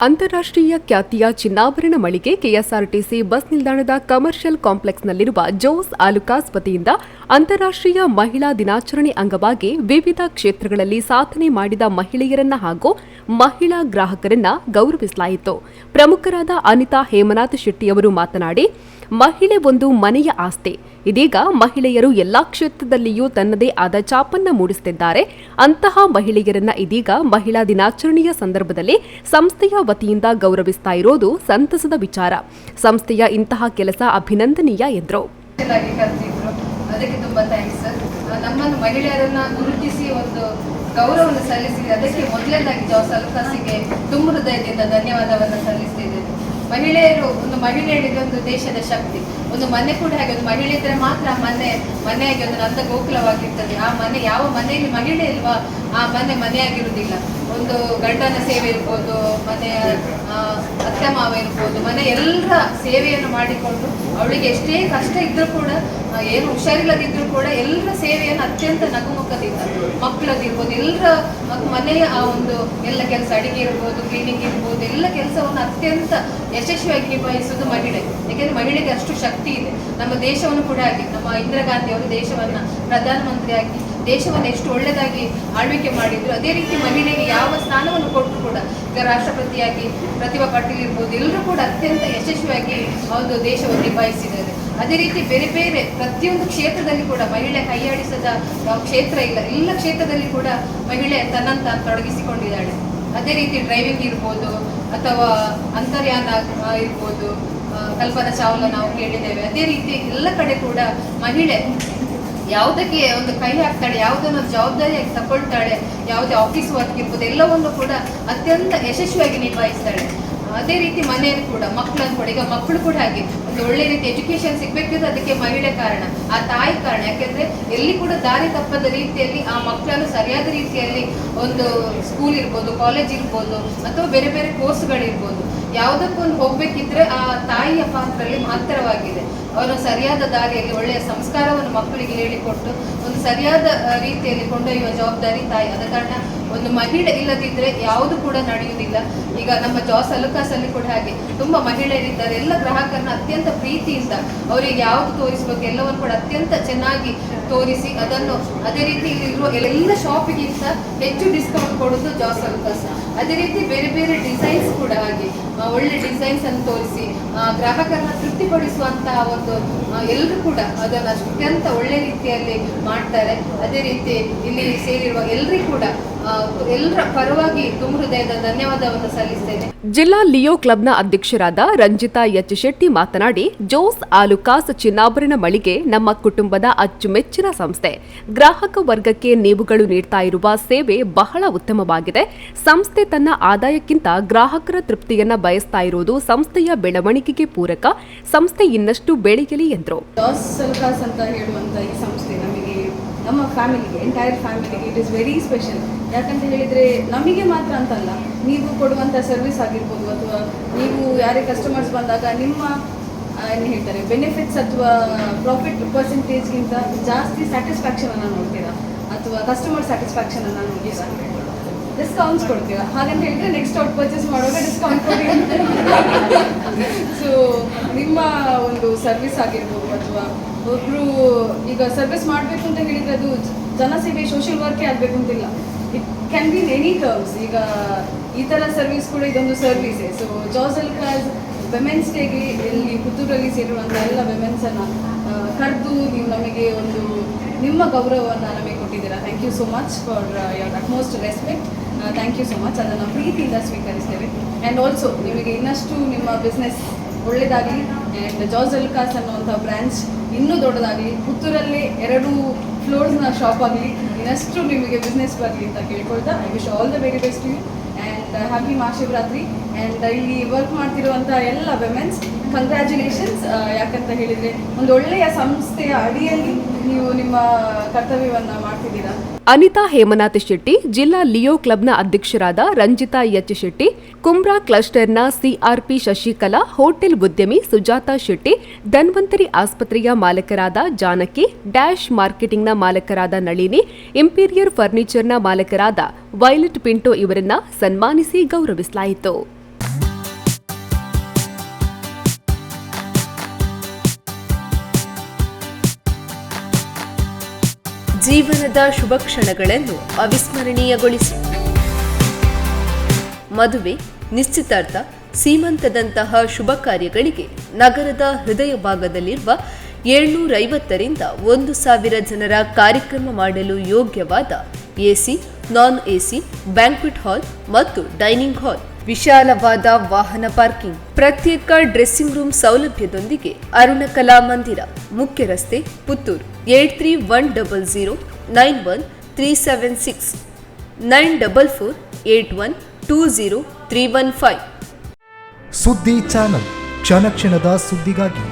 ಅಂತಾರಾಷ್ಟ್ರೀಯ ಖ್ಯಾತಿಯ ಚಿನ್ನಾಭರಣ ಮಳಿಗೆ ಕೆಎಸ್ಆರ್ಟಿಸಿ ಬಸ್ ನಿಲ್ದಾಣದ ಕಮರ್ಷಿಯಲ್ ಕಾಂಪ್ಲೆಕ್ಸ್ನಲ್ಲಿರುವ ಜೋಸ್ ಆಲುಕಾಸ್ ವತಿಯಿಂದ ಅಂತಾರಾಷ್ಟ್ರೀಯ ಮಹಿಳಾ ದಿನಾಚರಣೆ ಅಂಗವಾಗಿ ವಿವಿಧ ಕ್ಷೇತ್ರಗಳಲ್ಲಿ ಸಾಧನೆ ಮಾಡಿದ ಮಹಿಳೆಯರನ್ನ ಹಾಗೂ ಮಹಿಳಾ ಗ್ರಾಹಕರನ್ನ ಗೌರವಿಸಲಾಯಿತು. ಪ್ರಮುಖರಾದ ಅನಿತಾ ಹೇಮನಾಥ್ ಶೆಟ್ಟಿಯವರು ಮಾತನಾಡಿ, ಮಹಿಳೆ ಒಂದು ಮನೆಯ ಆಸ್ತಿ. ಇದೀಗ ಮಹಿಳೆಯರು ಎಲ್ಲಾ ಕ್ಷೇತ್ರದಲ್ಲಿಯೂ ತನ್ನದೇ ಆದ ಚಾಪನ್ನ ಮೂಡಿಸುತ್ತಿದ್ದಾರೆ. ಅಂತಹ ಮಹಿಳೆಯರನ್ನ ಇದೀಗ ಮಹಿಳಾ ದಿನಾಚರಣೆಯ ಸಂದರ್ಭದಲ್ಲಿ ಸಂಸ್ಥೆಯ ವತಿಯಿಂದ ಗೌರವಿಸ್ತಾ ಇರೋದು ಸಂತಸದ ವಿಚಾರ. ಸಂಸ್ಥೆಯ ಇಂತಹ ಕೆಲಸ ಅಭಿನಂದನೀಯ ಎಂದರು. ಅದಕ್ಕೆ ತುಂಬಾ ಥ್ಯಾಂಕ್ಸ್ ನಮ್ಮನ್ನು ಮಹಿಳೆಯರನ್ನ ಗುರುತಿಸಿ ಒಂದು ಗೌರವವನ್ನು ಸಲ್ಲಿಸಿ ಅದಕ್ಕೆ ಮೊದಲನೇದಾಗಿ ಜಾಸ್ ಅಲ್ಕಾಸಿಗೆ ತುಂಬ ಹೃದಯದಿಂದ ಧನ್ಯವಾದವನ್ನು ಸಲ್ಲಿಸ್ತಿದ್ದೇನೆ. ಮಹಿಳೆಯರು, ಒಂದು ಮಹಿಳೆಯರಿಗೆ ಒಂದು ದೇಶದ ಶಕ್ತಿ. ಒಂದು ಮನೆ ಕೂಡ ಹಾಗೆ, ಒಂದು ಮಹಿಳೆ ಇದ್ರೆ ಮಾತ್ರ ಮನೆ, ಮನೆಯಾಗಿ ಒಂದು ನಂದ ಗೋಕುಲವಾಗಿರ್ತದೆ. ಆ ಮನೆ, ಯಾವ ಮನೆಯಲ್ಲಿ ಮಹಿಳೆ ಇಲ್ವಾ, ಆ ಮನೆ ಮನೆಯಾಗಿರುವುದಿಲ್ಲ. ಒಂದು ಗಂಡನ ಸೇವೆ ಇರ್ಬೋದು, ಮನೆಯ ಅತ್ತೆ ಮಾವ ಇರ್ಬೋದು, ಮನೆ ಎಲ್ಲರ ಸೇವೆಯನ್ನು ಮಾಡಿಕೊಂಡು ಅವಳಿಗೆ ಎಷ್ಟೇ ಕಷ್ಟ ಇದ್ರೂ ಕೂಡ ಏನು ಹುಷಾರಿಲ್ಲದಿದ್ರು ಕೂಡ ಎಲ್ಲರ ಸೇವೆಯನ್ನು ಅತ್ಯಂತ ನಗುಮುಖದಿಂದ, ಮಕ್ಕಳದಿರ್ಬೋದು ಎಲ್ಲರ ಮನೆಯ ಆ ಒಂದು ಎಲ್ಲ ಕೆಲಸ, ಅಡಿಗೆ ಇರ್ಬೋದು ಕ್ಲೀನಿಂಗ್ ಇರ್ಬೋದು, ಎಲ್ಲ ಕೆಲಸವನ್ನು ಅತ್ಯಂತ ಯಶಸ್ವಿಯಾಗಿ ನಿಭಾಯಿಸುವುದು ಮಹಿಳೆ. ಯಾಕೆಂದ್ರೆ ಮಹಿಳೆಗೆ ಅಷ್ಟು ಶಕ್ತಿ ಇದೆ. ನಮ್ಮ ದೇಶವನ್ನು ಕೂಡ ಆಗಿ ನಮ್ಮ ಇಂದಿರಾ ಗಾಂಧಿ ಅವರು ದೇಶವನ್ನ ಪ್ರಧಾನಮಂತ್ರಿಯಾಗಿ ದೇಶವನ್ನು ಎಷ್ಟು ಒಳ್ಳೆದಾಗಿ ಆಳ್ವಿಕೆ ಮಾಡಿದ್ರು, ಅದೇ ರೀತಿ ಮಹಿಳೆಗೆ ಯಾವ ಸ್ಥಾನವನ್ನು ಕೊಟ್ಟರು ಕೂಡ, ಈಗ ರಾಷ್ಟ್ರಪತಿಯಾಗಿ ಪ್ರತಿಭಾ ಪಾಟೀಲ್ ಇರ್ಬೋದು, ಎಲ್ಲರೂ ಕೂಡ ಅತ್ಯಂತ ಯಶಸ್ವಿಯಾಗಿ ಒಂದು ದೇಶವನ್ನು ನಿಭಾಯಿಸಿದ್ದಾರೆ. ಅದೇ ರೀತಿ ಬೇರೆ ಬೇರೆ ಪ್ರತಿಯೊಂದು ಕ್ಷೇತ್ರದಲ್ಲಿ ಕೂಡ ಮಹಿಳೆ ಕೈಯಾಡಿಸದ ಕ್ಷೇತ್ರ ಇಲ್ಲ, ಎಲ್ಲ ಕ್ಷೇತ್ರದಲ್ಲಿ ಕೂಡ ಮಹಿಳೆ ತನ್ನಂತ ತಾನು ತೊಡಗಿಸಿಕೊಂಡಿದ್ದಾಳೆ. ಅದೇ ರೀತಿ ಡ್ರೈವಿಂಗ್ ಇರ್ಬೋದು, ಅಥವಾ ಅಂತರ್ಯಾನ ಇರ್ಬೋದು ಕಲ್ಪನಾ ಚಾವ್ಲಾ ನಾವು ಕೇಳಿದ್ದೇವೆ. ಅದೇ ರೀತಿ ಎಲ್ಲ ಕಡೆ ಕೂಡ ಮಹಿಳೆ ಯಾವುದಕ್ಕೆ ಒಂದು ಕೈ ಹಾಕ್ತಾಳೆ, ಯಾವುದನ್ನು ಜವಾಬ್ದಾರಿಯಾಗಿ ತಗೊಳ್ತಾಳೆ ಯಾವುದೇ ಆಫೀಸ್ ವರ್ಕ್ ಇರ್ಬೋದು, ಎಲ್ಲವನ್ನು ಕೂಡ ಅತ್ಯಂತ ಯಶಸ್ವಿಯಾಗಿ ನಿಭಾಯಿಸ್ತಾಳೆ. ಅದೇ ರೀತಿ ಮನೆಯಲ್ಲಿ ಕೂಡ ಮಕ್ಕಳನ್ನು ಕೂಡ, ಈಗ ಮಕ್ಕಳು ಕೂಡ ಹಾಗೆ ಒಂದು ಒಳ್ಳೆ ರೀತಿ ಎಜುಕೇಶನ್ ಸಿಗ್ಬೇಕಿದ್ರೆ ಅದಕ್ಕೆ ಮಹಿಳೆ ಕಾರಣ, ಆ ತಾಯಿ ಕಾರಣ. ಯಾಕೆಂದ್ರೆ ಎಲ್ಲಿ ಕೂಡ ದಾರಿ ತಪ್ಪದ ರೀತಿಯಲ್ಲಿ ಆ ಮಕ್ಕಳನ್ನು ಸರಿಯಾದ ರೀತಿಯಲ್ಲಿ ಒಂದು ಸ್ಕೂಲ್ ಇರ್ಬೋದು ಕಾಲೇಜ್ ಇರ್ಬೋದು, ಅಥವಾ ಬೇರೆ ಬೇರೆ ಕೋರ್ಸ್ಗಳಿರ್ಬೋದು ಯಾವುದಕ್ಕೊಂದು ಹೋಗ್ಬೇಕಿದ್ರೆ ಆ ತಾಯಿಯ ಪಾತ್ರದಲ್ಲಿ ಮಾತ್ರವಾಗಿದೆ. ಅವನು ಸರಿಯಾದ ದಾರಿಯಲ್ಲಿ ಒಳ್ಳೆಯ ಸಂಸ್ಕಾರವನ್ನು ಮಕ್ಕಳಿಗೆ ಹೇಳಿಕೊಟ್ಟು, ಒಂದು ಸರಿಯಾದ ರೀತಿಯಲ್ಲಿ ಕೊಂಡೊಯ್ಯುವ ಜವಾಬ್ದಾರಿ ತಾಯಿ. ಆದ ಕಾರಣ ಒಂದು ಮಹಿಳೆ ಇಲ್ಲದಿದ್ರೆ ಯಾವುದು ಕೂಡ ನಡೆಯುವುದಿಲ್ಲ. ಈಗ ನಮ್ಮ ಜಾಸ್ ಅಲುಕಾಸಲ್ಲಿ ಕೂಡ ಹಾಗೆ. ತುಂಬಾ ಮಹಿಳೆಯರಿದ್ದಾರೆ. ಎಲ್ಲ ಗ್ರಾಹಕರನ್ನ ಅತ್ಯಂತ ಪ್ರೀತಿಯಿಂದ ಅವರಿಗೆ ಯಾವುದು ತೋರಿಸಬೇಕು, ಎಲ್ಲವನ್ನು ಕೂಡ ಅತ್ಯಂತ ಚೆನ್ನಾಗಿ ತೋರಿಸಿ ಅದನ್ನು ಅದೇ ರೀತಿ ಇಲ್ಲಿರುವ ಎಲ್ಲ ಶಾಪಿಗಿಂತ ಹೆಚ್ಚು ಡಿಸ್ಕೌಂಟ್ ಕೊಡೋದು ಜಾಸ್ ಅಲುಕಾಸ್ ಅದೇ ರೀತಿ ಬೇರೆ ಬೇರೆ ಡಿಸೈನ್ಸ್ ಒಳ್ಳೆ ಡಿಸೈನ್ಸ್ ಅನ್ನು ತೋರಿಸಿ ಗ್ರಾಹಕರನ್ನ ತೃಪ್ತಿಪಡಿಸುವಂತಹ ಒಂದು ಎಲ್ಲರೂ ಕೂಡ ಅದನ್ನು ಅತ್ಯಂತ ಒಳ್ಳೆ ರೀತಿಯಲ್ಲಿ ಮಾಡ್ತಾರೆ. ಅದೇ ರೀತಿ ಇಲ್ಲಿ ಸೇರಿರುವ ಎಲ್ಲರಿಗೂ ಕೂಡ ಎಲ್ಲರ ಪರವಾಗಿ ತುಂಬ ಹೃದಯದ ಧನ್ಯವಾದವನ್ನು ಸಲ್ಲಿಸ್ತೇನೆ. ಜಿಲ್ಲಾ ಲಿಯೋ ಕ್ಲಬ್ನ ಅಧ್ಯಕ್ಷರಾದ ರಂಜಿತಾ ಎಚ್ ಶೆಟ್ಟಿ ಮಾತನಾಡಿ, ಜೋಸ್ ಆಲುಕಾಸ್ ಚಿನ್ನಾಭರಣ ಮಳಿಗೆ ನಮ್ಮ ಕುಟುಂಬದ ಅಚ್ಚುಮೆಚ್ಚಿನ ಸಂಸ್ಥೆ. ಗ್ರಾಹಕ ವರ್ಗಕ್ಕೆ ನೀವುಗಳು ನೀಡ್ತಾ ಇರುವ ಸೇವೆ ಬಹಳ ಉತ್ತಮವಾಗಿದೆ. ಸಂಸ್ಥೆ ತನ್ನ ಆದಾಯಕ್ಕಿಂತ ಗ್ರಾಹಕರ ತೃಪ್ತಿಯನ್ನ ಬಯಸ್ತಾ ಇರುವುದು ಸಂಸ್ಥೆಯ ಬೆಳವಣಿಗೆಗೆ ಪೂರಕ, ಸಂಸ್ಥೆ ಇನ್ನಷ್ಟು ಬೆಳೆಯಲಿ ಎಂದರು. ಅಂತ ಹೇಳುವಂತ ಈ ಸಂಸ್ಥೆ ನಮಗೆ, ನಮ್ಮ ಫ್ಯಾಮಿಲಿಗೆ ಎಂಟೈರ್ ಫ್ಯಾಮಿಲಿಗೆ ಇಟ್ ಇಸ್ ವೆರಿ ಸ್ಪೆಷಲ್ ಯಾಕಂತ ಹೇಳಿದರೆ ನಮಗೆ ಮಾತ್ರ ಅಂತಲ್ಲ, ನೀವು ಕೊಡುವಂಥ ಸರ್ವಿಸ್ ಆಗಿರ್ಬೋದು ಅಥವಾ ನೀವು ಯಾರೇ ಕಸ್ಟಮರ್ಸ್ ಬಂದಾಗ ನಿಮ್ಮ ಏನು ಹೇಳ್ತಾರೆ ಬೆನಿಫಿಟ್ಸ್ ಅಥವಾ ಪ್ರಾಫಿಟ್ ಪರ್ಸೆಂಟೇಜ್ಗಿಂತ ಜಾಸ್ತಿ ಸ್ಯಾಟಿಸ್ಫ್ಯಾಕ್ಷನನ್ನು ನೋಡ್ತೀರಾ? ಅಥವಾ ಕಸ್ಟಮರ್ ಸ್ಯಾಟಿಸ್ಫ್ಯಾಕ್ಷನನ್ನು ನೋಡ್ತೀರಾ? ಡಿಸ್ಕೌಂಟ್ಸ್ ಕೊಡ್ತೀರಾ? ಹಾಗಂತ ಹೇಳಿದ್ರೆ ನೆಕ್ಸ್ಟ್ ಔಟ್ ಪರ್ಚೇಸ್ ಮಾಡುವಾಗ ಡಿಸ್ಕೌಂಟ್ ಕೊಡಿ. ಸೊ ನಿಮ್ಮ ಒಂದು ಸರ್ವಿಸ್ ಆಗಿರ್ಬೋದು ಅಥವಾ ಒಬ್ರು ಈಗ ಸರ್ವಿಸ್ ಮಾಡಬೇಕು ಅಂತ ಹೇಳಿದ್ರೆ ಅದು ಜನ ಜನಸೇವೆ ಸೋಷಿಯಲ್ ವರ್ಕೇ ಆಗಬೇಕು ಅಂತಿಲ್ಲ. It can be any terms ಈಗ ಈ ಥರ ಸರ್ವಿಸ್ ಕೂಡ ಇದೊಂದು ಸರ್ವಿಸೇ ಸೊ ಜಾಸಲ್ ಕಾಸ್ ವೆಮೆನ್ಸ್ ಡೇಗೆ ಇಲ್ಲಿ ಪುತ್ತೂರಲ್ಲಿ ಸೇರಿರುವಂಥ ಎಲ್ಲ ವೆಮೆನ್ಸನ್ನು ಕರೆದು ನೀವು ನಮಗೆ ಒಂದು ನಿಮ್ಮ ಗೌರವವನ್ನು ನಮಗೆ ಕೊಟ್ಟಿದ್ದೀರಾ. Thank you so much for your utmost respect thank you so much ಅದನ್ನು ಪ್ರೀತಿಯಿಂದ ಸ್ವೀಕರಿಸ್ತೇವೆ. ಆ್ಯಂಡ್ ಆಲ್ಸೋ ನಿಮಗೆ ಇನ್ನಷ್ಟು ನಿಮ್ಮ ಬಿಸ್ನೆಸ್ ಒಳ್ಳೆಯದಾಗಲಿ ಆ್ಯಂಡ್ ಜಾರ್ಜ್ ಅಲ್ಕಾಸ್ ಅನ್ನುವಂಥ ಬ್ರ್ಯಾಂಚ್ ಇನ್ನೂ ದೊಡ್ಡದಾಗಲಿ, ಪುತ್ತೂರಲ್ಲಿ ಎರಡು ಫ್ಲೋರ್ಸ್ನ ಶಾಪ್ ಆಗಲಿ, ಇನ್ನಷ್ಟು ನಿಮಗೆ ಬಿಸ್ನೆಸ್ ಬರಲಿ ಅಂತ ಕೇಳ್ಕೊಳ್ತಾ I wish all the very best you and happy Mahashivaratri and ಇಲ್ಲಿ ವರ್ಕ್ ಮಾಡ್ತಿರುವಂಥ ಎಲ್ಲ ವೆಮೆನ್ಸ್ ಕಂಗ್ರ್ಯಾಚುಲೇಷನ್ಸ್ ಯಾಕಂತ ಹೇಳಿದರೆ ಒಂದು ಒಳ್ಳೆಯ ಸಂಸ್ಥೆಯ ಅಡಿಯಲ್ಲಿ ನೀವು ನಿಮ್ಮ ಕರ್ತವ್ಯವನ್ನು ಮಾಡ್ತಿದ್ದೀರಾ? ಅನಿತಾ ಹೇಮನಾಥ್ ಶೆಟ್ಟಿ, ಜಿಲ್ಲಾ ಲಿಯೋ ಕ್ಲಬ್ನ ಅಧ್ಯಕ್ಷರಾದ ರಂಜಿತಾ ಎಚ್ ಶೆಟ್ಟಿ, ಕುಮ್ರಾ ಕ್ಲಸ್ಟರ್ನ ಸಿಆರ್ಪಿ ಶಶಿಕಲಾ, ಹೋಟೆಲ್ ಉದ್ಯಮಿ ಸುಜಾತಾ ಶೆಟ್ಟಿ, ಧನ್ವಂತರಿ ಆಸ್ಪತ್ರೆಯ ಮಾಲಕರಾದ ಜಾನಕಿ, ಡ್ಯಾಶ್ ಮಾರ್ಕೆಟಿಂಗ್ನ ಮಾಲಕರಾದ ನಳಿನಿ, ಇಂಪೀರಿಯರ್ ಫರ್ನಿಚರ್ನ ಮಾಲಕರಾದ ವೈಲೆಟ್ ಪಿಂಟೋ ಇವರನ್ನ ಸನ್ಮಾನಿಸಿ ಗೌರವಿಸಲಾಯಿತು. ಜೀವನದ ಶುಭ ಕ್ಷಣಗಳನ್ನು ಅವಿಸ್ಮರಣೀಯಗೊಳಿಸಿ. ಮದುವೆ, ನಿಶ್ಚಿತಾರ್ಥ, ಸೀಮಂತದಂತಹ ಶುಭ ಕಾರ್ಯಗಳಿಗೆ ನಗರದ ಹೃದಯ ಭಾಗದಲ್ಲಿರುವ ಏಳ್ನೂರೈವತ್ತರಿಂದ ಐವತ್ತರಿಂದ ಒಂದು ಸಾವಿರ ಜನರ ಕಾರ್ಯಕ್ರಮ ಮಾಡಲು ಯೋಗ್ಯವಾದ AC non AC banquet hall ಮತ್ತು ಡೈನಿಂಗ್ ಹಾಲ್ ವಿಶಾಲವಾದ ವಾಹನ ಪಾರ್ಕಿಂಗ್ ಪ್ರತ್ಯೇಕ ಡ್ರೆಸ್ಸಿಂಗ್ ರೂಮ್ ಸೌಲಭ್ಯದೊಂದಿಗೆ ಅರುಣ ಕಲಾ ಮಂದಿರ. ಮುಖ್ಯ ರಸ್ತೆ Puttur. Eight three one double zero nine one three seven six nine double four eight one two zero three one five. ಸುದ್ದಿ ಚಾನಲ್ ಕ್ಷಣ ಕ್ಷಣದ ಸುದ್ದಿಗಾಗಿ